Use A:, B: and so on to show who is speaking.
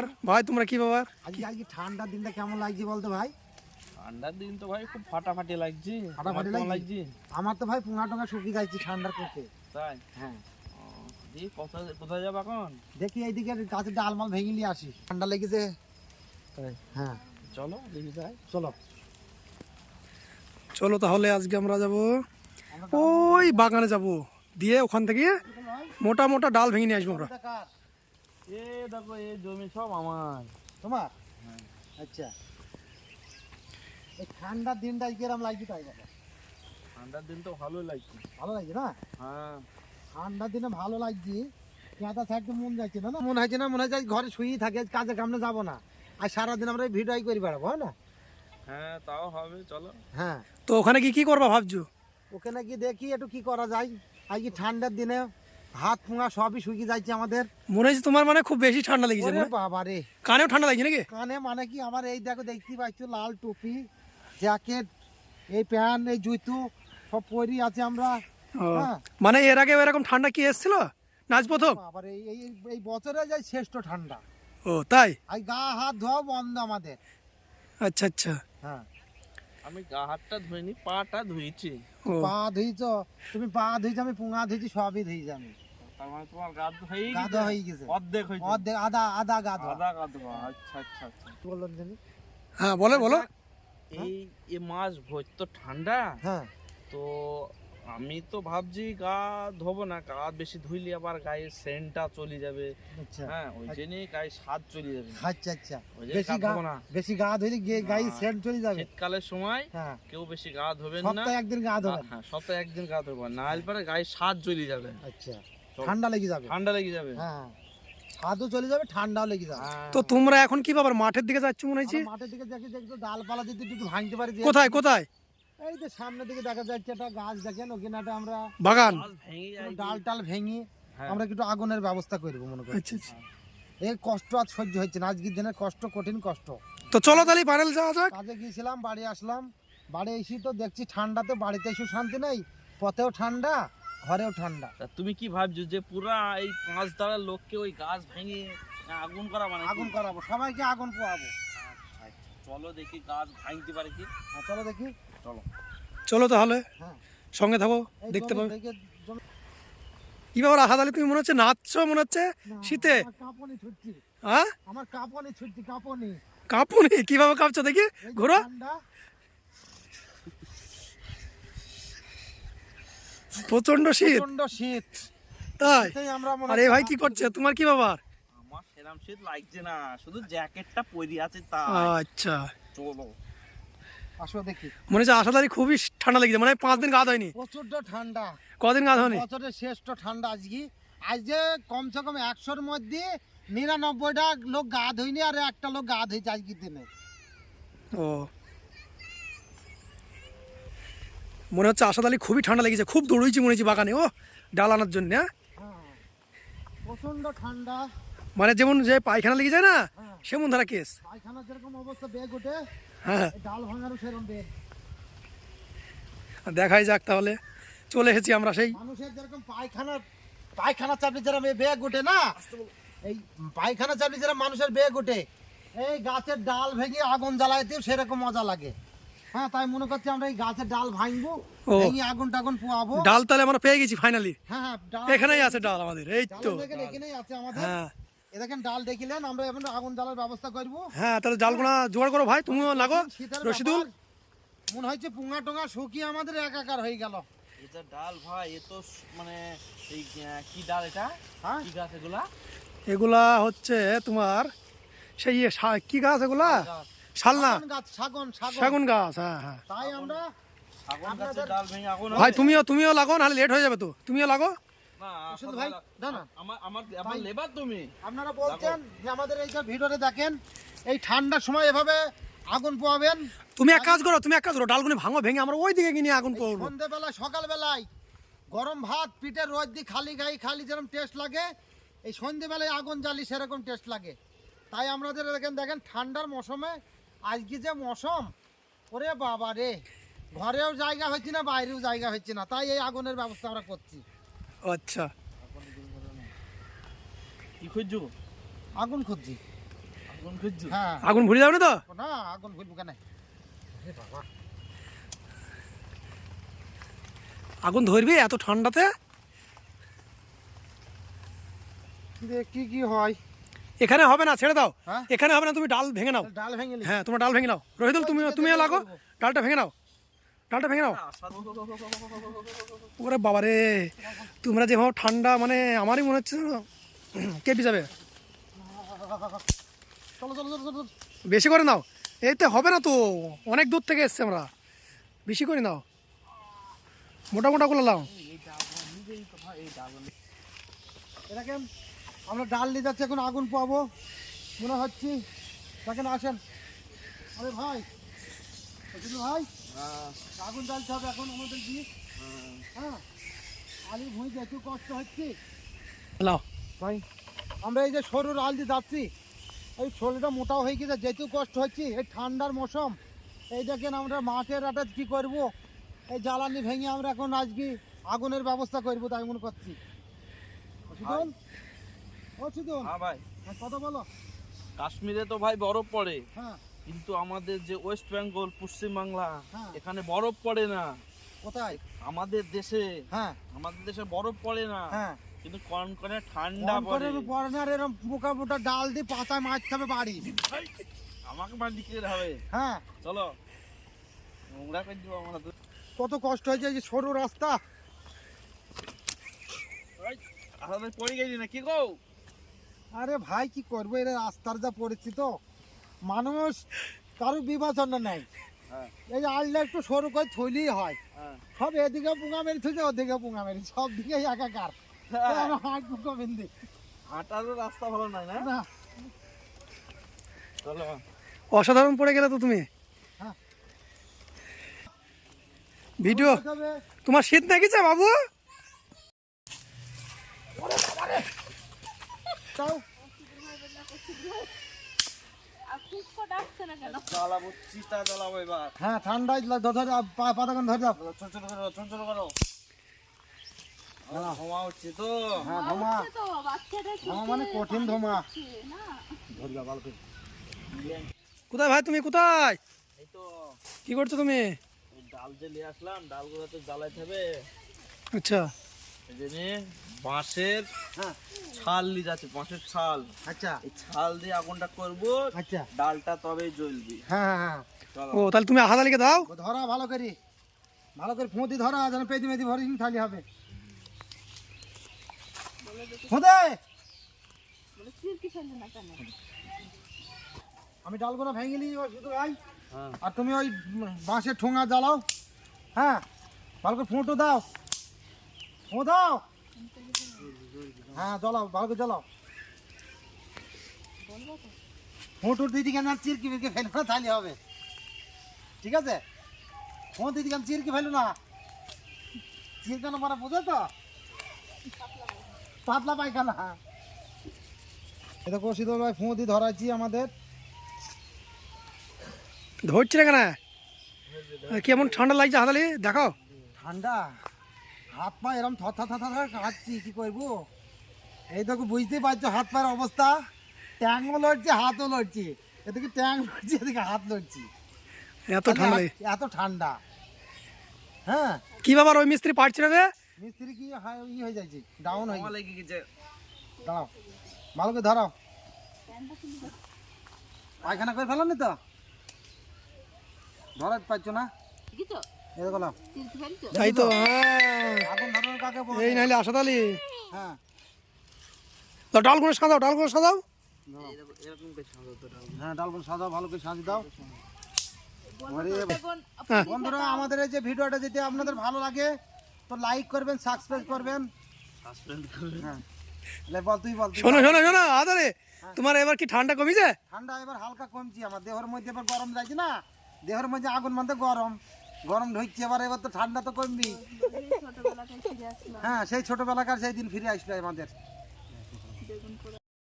A: ব্যাপার ভাই তোমরা কি ব্যাপার
B: আজকে আজকে ঠান্ডার দিনটা কেমন লাগছে বলতো ভাই?
C: ঠান্ডার দিন তো ভাই খুব ফাটাফাটি লাগছে।
B: ফাটাফাটি লাগছে? আমার তো ভাই পুঙ্গা টঙ্গা শুকিয়ে যাচ্ছি ঠান্ডার করতে
C: তাই?
B: হ্যাঁ।
C: কোথায় কোথায় যাব এখন?
B: দেখি এইদিকে গাছের ডালমাল ভেঙে নিয়ে আসি। ঠান্ডা লেগেছে। হ্যাঁ।
C: চলো দেখি যাই।
B: চলো।
A: চলো তাহলে আজকে আমরা যাব ওই বাগানে যাব। দিয়ে ওখান থেকে মোটা মোটা ডাল ভেঙে নিয়ে আসব আমরা?
C: এ দেখো এই জমি সব আমার।
B: তোমার? আচ্ছা। এই ঠান্ডার দিনটা এরকম লাগছে তাই দেখো।
C: ঠান্ডার দিন তো ভালোই লাগছে।
B: ভালো লাগছে না?
C: হ্যাঁ।
B: ঠান্ডার দিনে ভালো লাগছে। থাকতে মন যাচ্ছে না মনে হচ্ছে না মনে ঘরে শুয়েই থাকে আজ কাজে কামনে যাব না। আর সারাদিন আমরা এই ভিডিওই করে বেড়াবো হয় না?
C: হ্যাঁ তাও হবে চলো।
B: হ্যাঁ।
A: তো ওখানে কি কি করবা ভাবছ?
B: ওখানে কি দেখি একটু কি করা যায়। আজকে ঠান্ডার দিনে হাত পুঙা সবই শুকিয়ে যাচ্ছে আমাদের।
A: মনে হচ্ছে তোমার মানে খুব বেশি ঠান্ডা লেগেছে
B: বাবা রে
A: কানেও ঠান্ডা লাগছে নাকি?
B: কানে মানে কি আমার এই দেখো দেখতে পাচ্ছ লাল টুপি জ্যাকেট এই প্যান্ট এই জুতো সব পরি আছে আমরা। হ্যাঁ।
A: মানে এর আগে এরকম ঠান্ডা কি এসেছিল? নাচ প্রথম?
B: বাবার এই এই বছরে যাই শ্রেষ্ঠ ঠান্ডা।
A: ও তাই?
B: আজ গা হাত ধোয়া বন্ধ আমাদের।
A: আচ্ছা আচ্ছা।
B: হ্যাঁ।
C: আমি গা হাতটা ধুইনি পাটা ধুইছি।
B: পা ধুইছ? তুমি পা ধুইছ আমি পুঙা ধুইছি সবই ধুইছি আমি।
C: তার মানে তোমার গা হয়ে
B: হয়ে গেছে।
C: অর্ধেক হয়েছে?
B: অর্ধেক আধা আধা গা ধোয়া।
C: আধা গা ধোয়া আচ্ছা আচ্ছা আচ্ছা।
B: বললেন জানি
A: হ্যাঁ বলো বলো।
C: এই এ মাস ভোজ তো ঠান্ডা।
B: হ্যাঁ।
C: তো আমি তো ভাবছি গা ধোবো না গা বেশি ধুইলে আবার গায়ে সেন্টটা চলে যাবে।
B: আচ্ছা।
C: হ্যাঁ ওই জন্যই গায়ে স্বাদ চলে যাবে।
B: আচ্ছা আচ্ছা। বেশি
C: গা না।
B: বেশি গা ধুইলে গায়ে সেন্ট চলে যাবে।
C: শীতকালের সময়
B: হ্যাঁ।
C: কেউ বেশি গা ধোবেন না।
B: সপ্তাহে একদিন গা ধোবেন।
C: হ্যাঁ সপ্তাহে একদিন গা ধোবো না হলে পরে গায়ে স্বাদ চলে যাবে।
B: আচ্ছা। ঠান্ডা লেগে যাবে।
C: ঠান্ডা লেগে যাবে।
B: হ্যাঁ। স্বাদও চলে যাবে ঠান্ডাও লেগে যাবে।
C: হ্যাঁ।
A: তো তোমরা এখন কি ব্যাপার মাঠের দিকে যাচ্ছ মনে হচ্ছে
B: মাঠের দিকে দেখি যে একটু ডালপালা যদি একটু ভাঙতে পারি
A: কোথায় কোথায়?
B: এই যে সামনের দিকে দেখা যাচ্ছে একটা গাছ দেখেন ওখানে একটা আমরা
A: বাগান।
B: ডাল টাল ভেঙে
C: হ্যাঁ।
B: আমরা একটু আগুনের ব্যবস্থা করব মনে করি
A: আচ্ছা আচ্ছা।
B: এই কষ্ট আজ সহ্য হচ্ছে না। আজকের দিনের কষ্ট কঠিন কষ্ট।
A: তো চলো তাহলে প্যানেল যাওয়া যাক।
B: কাজে গিয়েছিলাম বাড়ি আসলাম। বাড়ি এসে তো দেখছি ঠান্ডাতে বাড়িতে এসেও শান্তি নেই পথেও ঠান্ডা ঘরেও ঠান্ডা।
C: তা তুমি কি ভাবছ যে পুরা এই পাঁচ দাঁড়ার লোককে ওই গাছ ভেঙে আগুন করা মানে
B: আগুন করাবো সবাইকে আগুন পোয়াবো
C: চলো দেখি গাছ ভাঙতে পারে কি।
B: হ্যাঁ, চলো দেখি।
C: চলো।
A: চলো তাহলে।
B: হ্যাঁ।
A: সঙ্গে থাকো দেখতে পাবে। কি ব্যাপার তুমি মনে হচ্ছে নাচছো মনে হচ্ছে শীতে?
B: কাঁপনি ছুটছি।
A: হ্যাঁ?
B: আমার কাঁপনি ছুটছি কাঁপনি।
A: কাঁপুনি? কীভাবে কাঁপছো দেখি ঘোরো প্রচণ্ড শীত।
B: প্রচণ্ড শীত।
A: তাই? আরে ভাই কি করছে? তোমার কি ব্যাপার?
C: আমার সেরাম শীত লাগছে না শুধু জ্যাকেটটা পরি আছে তা
A: আচ্ছা।
C: চলো।
B: আসো দেখি।
A: মনে হচ্ছে আশা তারিখ খুবই ঠান্ডা লেগেছে মানে পাঁচ দিন গা হয়নি
B: প্রচণ্ড ঠান্ডা।
A: কদিন গা হয়নি
B: বছরের শ্রেষ্ঠ ঠান্ডা আজকে। আজকে কমসে কম একশোর মধ্যে নিরানব্বইটা লোক গা ধুইনি আর একটা লোক গা ধুইছে আজকের দিনে।
A: ও। মনে হচ্ছে আশা তালি খুবই ঠান্ডা লেগেছে খুব দৌড়েছি মনে হচ্ছে বাগানে ও ডাল আনার জন্য হ্যাঁ?
B: হ্যাঁ প্রচণ্ড ঠান্ডা।
A: মানে যেমন যে পায়খানা লেগে যায় না
B: হ্যাঁ।
A: সেমন ধারা কেস
B: পায়খানার যেরকম অবস্থা বেগ ওঠে
A: হ্যাঁ।
B: এই ডাল ভাঙারও সেরকম বেগ
A: দেখাই যাক তাহলে। চলে এসেছি আমরা সেই
B: মানুষের যেরকম পায়খানা পায়খানা চাপলে যেরকম এই বেগ ওঠে না? এই পায়খানা চাপলে যেরকম মানুষের বেগ ওঠে এই গাছের ডাল ভেঙে আগুন জ্বালাইতেও সেরকম মজা লাগে। হ্যাঁ তাই মনে করছি আমরা এই গাছের ডাল ভাঙবো। ভেঙে আগুন টাগুন পোয়াবো।
A: ডাল তাহলে আমরা পেয়ে গেছি ফাইনালি
B: হ্যাঁ হ্যাঁ
A: এখানেই আছে ডাল আমাদের এই তো।
B: এখানেই আছে আমাদের।
A: হ্যাঁ।
B: এ দেখেন ডাল দেখিলেন আমরা এখন আগুন জ্বালার ব্যবস্থা করব।
A: হ্যাঁ তাহলে ডালগুলা জোগাড় করো ভাই তুমিও লাগো। রশিদুল।
B: মনে হচ্ছে পুঙ্গা টুঙ্গা শুকিয়ে আমাদের একাকার হয়ে গেল।
C: এটা ডাল ভাই এ তো মানে এই কি ডাল এটা?
B: হ্যাঁ।
C: কি গাছ এগুলা?
A: এগুলা হচ্ছে তোমার সেই ইয়ে শা- কি গাছ এগুলা? শালনা।
B: শাগুন গাছ
A: হ্যাঁ হ্যাঁ।
B: তাই আমরা
C: আগুন গাছের ডাল ভেঙে আগুন
A: ভাই তুমিও তুমিও লাগো নাহলে লেট হয়ে যাবে তো। তুমিও লাগো।
C: না
B: ভাই
C: আমার লেবার তুমি।
B: আপনারা বলছেন যে আমাদের এই যে ভিডিওতে দেখেন এই ঠান্ডার সময় এভাবে আগুন পোয়াবেন
A: তুমি এক কাজ করো তুমি এক কাজ করো ডালগুনি ভাঙো ভেঙে আমরা ওই দিকে গিয়ে আগুন
B: সকালবেলায় গরম ভাত পিঠের রোদ দিয়ে খালি গায়ে খালি যেরকম টেস্ট লাগে এই সন্ধ্যেবেলায় আগুন জ্বালি সেরকম টেস্ট লাগে। তাই আমাদের দেখেন দেখেন ঠান্ডার মৌসুমে আজকে যে মৌসুম ওরে বাবা রে ঘরেও জায়গা হচ্ছে না বাইরেও জায়গা হচ্ছে না তাই এই আগুনের ব্যবস্থা আমরা করছি।
A: আচ্ছা।
C: কি খুঁজছো?
B: আগুন খুঁজছি।
C: আগুন খুঁজছো?
B: হ্যাঁ।
A: আগুন ভুলে যাবে না তো?
B: না আগুন ভুলবো কেন?
A: আগুন ধরবি এত ঠান্ডাতে?
B: দেখ কি কি হয়?
A: এখানে হবে না ছেড়ে দাও।
B: হ্যাঁ?
A: এখানে হবে না তুমি ডাল ভেঙে নাও।
B: ডাল ভেঙে
A: হ্যাঁ তোমার ডাল ভেঙে নাও। রহিদুল তুমি তুমি লাগো ডালটা ভেঙে নাও। ডালটা ভেঙে নাও। ওরে বাবা রে তোমরা যে যেভাবে ঠান্ডা মানে আমারই মনে হচ্ছে যেন কেঁপে যাবে
B: চলো চলো চলো চলো।
A: বেশি করে নাও। এইতে হবে না তো অনেক দূর থেকে এসছে আমরা। বেশি করে নাও। মোটা মোটা করে নাও।
B: এটাকে আমরা ডাল নিয়ে যাচ্ছি এখন আগুন পাবো মনে হচ্ছে দেখেন আসেন। আরে ভাই ভাই। আগুন জ্বালতে হবে এখন আমাদের কি
C: হ্যাঁ।
B: হ্যাঁ আলু ভুঁই একটু কষ্ট হচ্ছে। ভাই আমরা এই যে সরু আল দিয়ে যাচ্ছি এই শরীরটা মোটাও হয়ে গেছে যেহেতু কষ্ট হচ্ছে এই ঠান্ডার মৌসুম এই দেখেন আমরা মাঠের আটাত কি করব এই জ্বালানি ভেঙে আমরা এখন আজকে আগুনের ব্যবস্থা করব তাই মনে করছি।
C: হ্যাঁ ভাই।
B: কথা বলো।
C: কাশ্মীরে তো ভাই বরফ পড়ে।
B: হ্যাঁ।
C: কিন্তু আমাদের যে ওয়েস্ট বেঙ্গল পশ্চিম বাংলা
B: হ্যাঁ।
C: এখানে বরফ পড়ে না।
B: কোথায়?
C: আমাদের দেশে।
B: হ্যাঁ।
C: আমাদের দেশে বরফ পড়ে না।
B: হ্যাঁ।
C: কিন্তু কনকনে ঠান্ডা পড়ে।
B: পড়নার এরকম মোটা মোটা ডাল দিয়ে পাতায় মারতে হবে বাড়ি।
C: আমাকে বাড়ি দিতে হবে।
B: হ্যাঁ।
C: চলো। নোংরা করে দিব আমরা তো
B: কত কষ্ট হয়েছে এই যে সরু রাস্তা।
C: আসলে পড়ে গেলি না কি গো?
B: আরে ভাই কি করব? এর রাস্তার যা পড়েছি তো মানুষ কারও বিবেচনা নেই।
C: হ্যাঁ।
B: এই আলটা একটু সরু করে থইলেই হয়।
C: হ্যাঁ।
B: সব এদিকে পুঙা মেরে থুছে ওদিকে পুঙা মেরে সব দিকে একাকার। আমার হাট পুকা বিন্দি
C: হাঁটারও রাস্তা ভালো নাই না?
B: না।
A: অসাধারণ পড়ে গেলে তো তুমি।
B: হ্যাঁ।
A: ভিডিও। তোমার শীত নাকিছে বাবু?
B: তাও
C: জ্বালাবো চিতা জ্বালাবো এবার
B: হ্যাঁ ঠান্ডায় ধরে পা- পাতাখান ধরে যাও
C: ছোট ছোট করো ছোট ছোট করো। আমার উঠছে তো।
B: হ্যাঁ ধোমা ধোমা মানে কঠিন ধোমা
C: ধরে ভালো করে।
A: কোথায় ভাই তুমি? কোথায়?
C: এই তো।
A: কি করছ তুমি?
C: ডাল যে নিয়ে আসলাম ডালগুলো তো জ্বালাইতে হবে।
A: আচ্ছা।
C: বাঁশের
B: হ্যাঁ।
C: ছাল নিয়ে যাচ্ছে বাঁশের ছাল।
B: আচ্ছা।
C: এই ছাল দিয়ে আগুনটা করব
B: আচ্ছা।
C: ডালটা তবেই জ্বলবি।
B: হ্যাঁ হ্যাঁ হ্যাঁ।
A: ও তাহলে তুমি আহাদালিকে দাও।
B: ধরা ভালো করে। ভালো করে ফুঁতি ধরা যেন পেদি মেদি ভরে থালি হবে। আমি ডালগুলো ভেঙে নিই ওই শুধু ভাই।
C: হ্যাঁ।
B: আর তুমি ওই বাঁশের ঠোঙা জ্বালাও। হ্যাঁ ভালো করে ফুঁটো দাও। দাও। হ্যাঁ জ্বালাও ভালো করে জ্বালাও ফুঁটুর দিদি কেন চিরকি বিরকি ফেলো না তাহলে হবে। ঠিক আছে? ফোন দিদি কেন চিরকি ফেলো না? চিরকানো মানে বোঝো তো? পাতলা পায়খানা। এটা কষিদল ভাই ফুঁদি ধরাচ্ছি আমাদের।
A: ধরছি না কেন? কেমন ঠান্ডা লাগছে হাতালি? দেখাও
B: ঠান্ডা? হাত পা এরম থথা থথা থা কাটছি কি করব? এই দেখো বুঝতেই পারছ হাত পায়ের অবস্থা। ট্যাংও লড়ছে হাতও লড়ছি। এদিকে ট্যাং লড়ছি এদিকে হাত লড়ছি।
A: এত ঠান্ডা।
B: এত ঠান্ডা। হ্যাঁ?
A: কি ব্যাপার ওই মিস্ত্রি পারছিল রে
B: মিস্ত্রি কি হয়- ই হয়ে যাচ্ছে ডাউন হয়ে গেছে। দাঁড়াও ভালো করে ধরাও পায়খানা করে ফেলো নি তো? ধরাতে পারছ না।
A: তাই তো হ্যাঁ। এই নাইলে আসাদালি
B: হ্যাঁ।
A: তো ডালগুলো সাজাও ডালগুলো সাজাও।
B: হ্যাঁ ডালগুলো সাজাও ভালো করে সাজিয়ে দাও।
A: হ্যাঁ।
B: বন্ধুরা আমাদের এই যে ভিডিওটা যদি আপনাদের ভালো লাগে তো লাইক করবেন সাবস্ক্রাইব করবেন। হ্যাঁ। বল তুই বল
A: শোনো শোনো শোনো আদারে তোমার এবার কি ঠান্ডা কমিছে?
B: ঠান্ডা এবার হালকা কমছি আমার দেহের মধ্যে এবার গরম যাচ্ছে না? দেহের মধ্যে আগুন মধ্যে গরম। গরম ঢুকছে এবার এবার তো ঠান্ডা তো কমবি হ্যাঁ সেই ছোটবেলাকার সেই দিন ফিরে আসলো আমাদের।